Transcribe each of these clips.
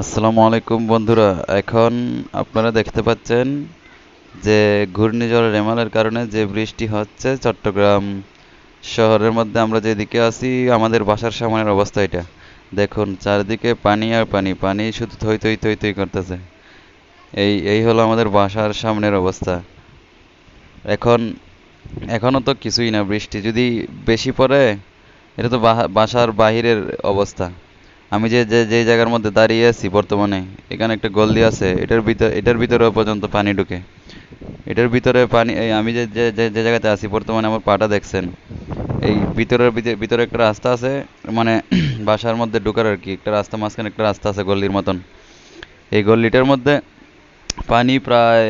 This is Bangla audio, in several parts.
আসসালামু আলাইকুম বন্ধুরা, এখন আপনারা দেখতে পাচ্ছেন যে ঘূর্ণিঝড় রেমালের কারণে যে বৃষ্টি হচ্ছে চট্টগ্রাম শহরের মধ্যে, আমরা যেদিকে আছি, আমাদের বাসার সামনের অবস্থা এটা। দেখুন, চারিদিকে পানি আর পানি পানি শুধু থই থই থই থই করতেছে। এই এই হলো আমাদের বাসার সামনের অবস্থা। এখন এখনও তো কিছুই না বৃষ্টি, যদি বেশি পড়ে, এটা তো বাসার বাহিরের অবস্থা। আমি যে যে জায়গার মধ্যে দাঁড়িয়ে আছি বর্তমানে, এখানে একটা গল্লি আছে, এটার ভিতর এটার ভিতরেও পর্যন্ত পানি ঢুকে। এটার ভিতরে পানি আমি যে যে জায়গাতে আছি, বর্তমানে আমার পাটা দেখছেন। এই ভিতরের ভিতরে একটা রাস্তা আছে মানে বাসার মধ্যে ঢোকার আর কি, একটা রাস্তা, মাঝখানে একটা রাস্তা আছে গল্লির মতন। এই গল্লিটার মধ্যে পানি প্রায়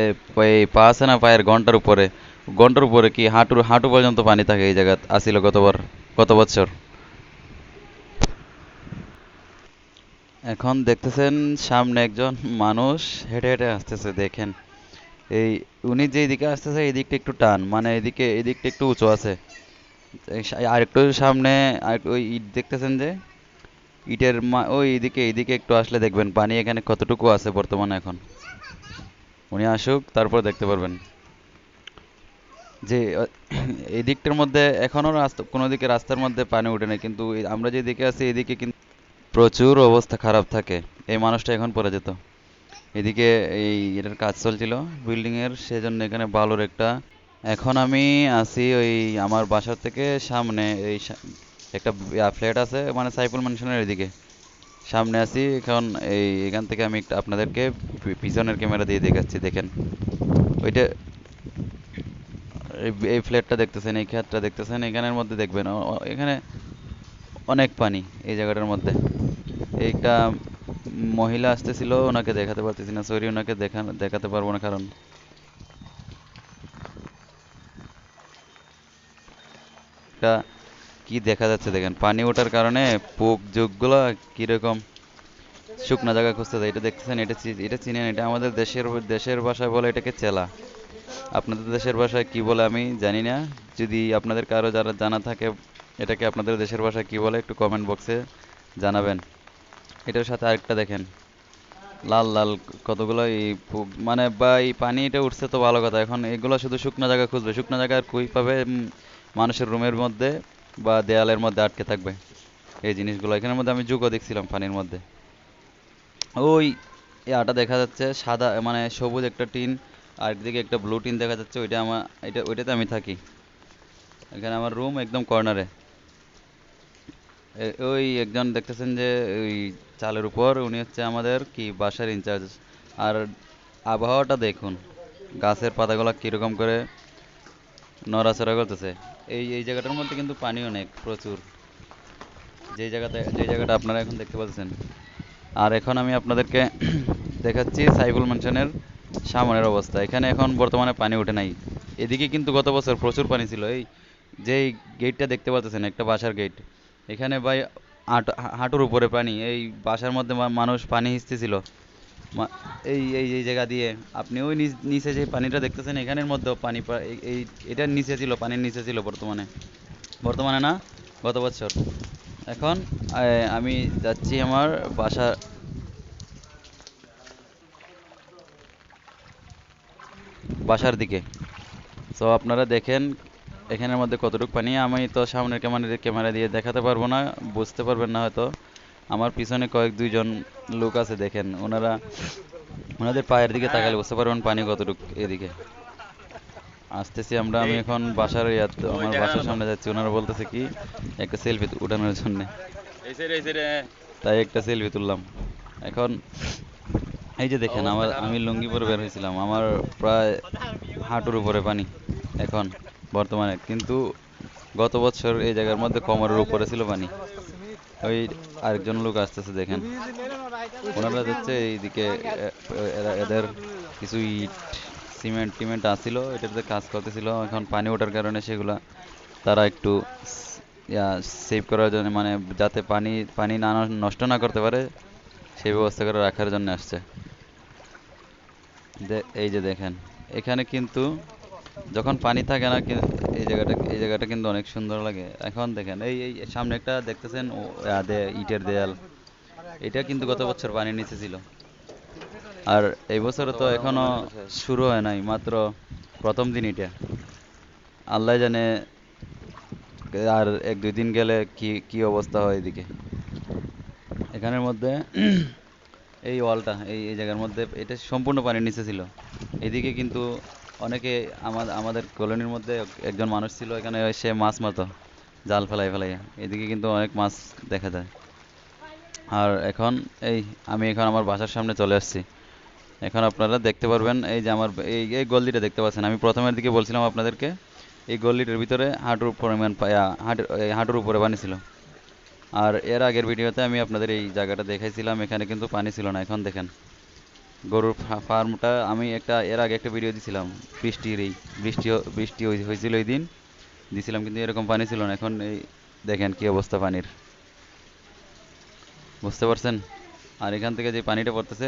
পা আছে না পায়ের ঘণ্টার উপরে। ঘণ্টার উপরে কি হাঁটুর হাঁটু পর্যন্ত পানি থাকে এই জায়গা আসিল গতবার গত বছর। এখন দেখতেছেন সামনে একজন মানুষ হেঁটে হেঁটে আসতেছে, দেখেন। এই উনি যেই দিকে আসতেছে, এই দিকটা একটু টান মানে এদিকে, এই দিকটা একটু উঁচু আছে। আর একটু সামনে ওই ইট দেখতেছেন যে? ইটের মা- ওই এদিকে এইদিকে একটু আসলে দেখবেন, পানি এখানে কতটুকু আছে বর্তমানে এখন। উনি আসুক, তারপর দেখতে পারবেন। যে এই দিকটার মধ্যে এখনও রাস্তা, কোনো দিকে রাস্তার মধ্যে পানি উঠে নাই, কিন্তু আমরা যেদিকে আছি, এদিকে কিন্তু প্রচুর অবস্থা খারাপ থাকে। এই মানুষটা এখন পড়ে যেত। এদিকে এই এটার কাজ চলছিল বিল্ডিং এর সেজন্য এখানে বালুর একটা। এখন আমি আছি ওই আমার বাসার থেকে সামনে, এই একটা ফ্ল্যাট আছে মানে সাইফুল ম্যানশনের এদিকে। সামনে আছি, এখন এই এখান থেকে আমি আপনাদেরকে পিছনের ক্যামেরা দিয়ে দেখাচ্ছি, দেখেন। ওইটা, এই ফ্ল্যাটটা দেখতেছেন, এই ক্ষেতটা দেখতেছেন, এখানের মধ্যে দেখবেন এখানে অনেক পানি এই জায়গাটার মধ্যে। একটা মহিলা আসতেছিল, ওনাকে দেখাতে পারতেছি না। সরি ওনাকে দেখা, দেখাতে পারব না কারণ। একটা কি দেখা যাচ্ছে দেখেন, পানি ওঠার কারণে পোক জোকগুলো কীরকম শুকনা জায়গা খুঁজতেছে এটা দেখতেছেন, এটা এটা চিনেন, এটা আমাদের দেশের দেশের ভাষায় বলে এটাকে চেলা। আপনাদের দেশের ভাষায় কি বলে আমি জানি না। যদি আপনাদের কারও যারা জানা থাকে, এটাকে আপনাদের দেশের ভাষায় কি বলে একটু কমেন্ট বক্সে জানাবেন। এটার সাথে আরেকটা দেখেন। লাল লাল কতগুলো এই মানে বা এই পানি এটা উঠছে তো ভালো কথা। এখন এগুলো শুধু শুকনো জায়গা খুঁজবে। শুকনো জায়গা আর কই পাবে? মানুষের রুমের মধ্যে বা দেয়ালের মধ্যে আটকে থাকবে। এই জিনিসগুলো। এখানের মধ্যে আমি যুগও দেখছিলাম পানির মধ্যে। ওই আটা দেখা যাচ্ছে, সাদা মানে সবুজ একটা টিন, আর একদিকে একটা ব্লু টিন দেখা যাচ্ছে। ওইটা আমার এটা ওইটাতে আমি থাকি। এখানে আমার রুম একদম কর্নারে। ওই একজন দেখতেছেন যে, ওই চালের উপর উনি হচ্ছে আমাদের কি বাসার ইনচার্জ আর আবহাওয়াটা দেখুন, গাছের পাতাগুলো কীরকম করে নড়াচড়া করতেছে। এই এই জায়গাটার মধ্যে কিন্তু পানি অনেক, প্রচুর। যে জায়গাতে, যে জায়গাটা আপনারা এখন দেখতে পাচ্ছেন। আর এখন আমি আপনাদেরকে দেখাচ্ছি সাইফুল ম্যানশনের সামনের অবস্থা। এখানে এখন বর্তমানে পানি ওঠে নাই। এদিকে কিন্তু গত বছর প্রচুর পানি ছিল। এই যে গেটটা দেখতে পাচ্ছেন, একটা বাসার গেট এখানে ভাই হাঁটু হাঁটুর উপরে পানি। এই বাসার মধ্যে মানুষ পানি হিঁচতেছিল। মা- এই এই এই জায়গা দিয়ে। আপনি ওই নিচ- যে পানিটা দেখতেছেন, এখানের মধ্যেও পানি এই- এটার নিচে ছিল, পানির নিচে ছিল বর্তমানে। বর্তমানে না? গত বছর। এখন আমি যাচ্ছি আমার বাসা বাসার দিকে। তো আপনারা দেখেন এখানের মধ্যে কতটুকু পানি আমি তো সামনের ক্যামেরা দিয়ে ক্যামেরা দিয়ে দেখাতে পারব না বুঝতে পারবেন না হয়তো। আমার পিছনে কয়েক দুইজন লোক আছে দেখেন। ওনারা ওনাদের পায়ের দিকে তাকালে বুঝতে পারবেন পানি কতটুকু এদিকে। আসতেছি আমরা আমি এখন বাসার ইয়াত আমার বাসার সামনে যাচ্ছি। ওনারা বলতেছে কি একটা সেলফি উঠানোর জন্য। তাই একটা সেলফি তুললাম। এখন এই যে দেখেন আমার আমি লুঙ্গি পরে বের হয়েছিলাম। আমার প্রায় হাঁটুর উপরে পানি এখন। বর্তমানে। কিন্তু গত বছর এই জায়গার মধ্যে কোমরের উপরে ছিল পানি। ওই আরেকজন লোক আসতেছে, দেখেন। ওনারা যাচ্ছে এইদিকে এদের কিছু ইট, সিমেন্ট টিমেন্ট আসছিল, এটাতে কাজ করতেছিল। এখন পানি ওঠার কারণে সেগুলা তারা একটু সেভ করার জন্য মানে যাতে পানি পানি না নষ্ট না করতে পারে, সেই ব্যবস্থা করে রাখার জন্য আসছে। এই যে দেখেন, এখানে কিন্তু যখন পানি থাকে না এই জায়গাটা এই জায়গাটা কিন্তু অনেক সুন্দর লাগে। এখন দেখেন, এই এই সামনে একটা দেখতেছেন ইটের দেয়াল। এটা কিন্তু গত বছর পানির নিচে ছিল আর এই বছরে তো এখনও শুরু হয় নাই, মাত্র প্রথম দিন এটা। আল্লাহ জানে, আর এক, দুই দিন গেলে কি কি অবস্থা হয় এদিকে। এখানের মধ্যে, এই ওয়ালটা, এই এই জায়গার মধ্যে, এটা সম্পূর্ণ পানির নিচে ছিল। এদিকে কিন্তু অনেকে আমাদের আমাদের কলোনির মধ্যে একজন মানুষ ছিল, এখানে সে মাছ মারতো, জাল ফেলাই ফেলাই। এদিকে কিন্তু অনেক মাছ দেখা যায়। আর এখন এই, আমি এখন আমার বাসার সামনে চলে আসছি। এখন আপনারা দেখতে পারবেন এই যে আমার, এই এই গল্লিটা দেখতে পাচ্ছেন। আমি প্রথমের দিকে বলছিলাম আপনাদেরকে, এই গল্লিটার ভিতরে হাঁটুর পরিমাণ হাঁটুর হাঁটুর উপরে পানি ছিল। আর এর আগের ভিডিওতে আমি আপনাদের এই জায়গাটা দেখাইছিলাম, এখানে কিন্তু পানি ছিল না। এখন দেখেন। গরুর ফার্মটা আমি একটা, এর আগে একটা ভিডিও দিছিলাম, বৃষ্টির এই, বৃষ্টি বৃষ্টি হয়েছিল ওই দিন, দিছিলাম কিন্তু এরকম পানি ছিল না, এখন এই দেখেন কি অবস্থা পানির। বুঝতে পারছেন? আর এখান থেকে যে পানিটা পড়তেছে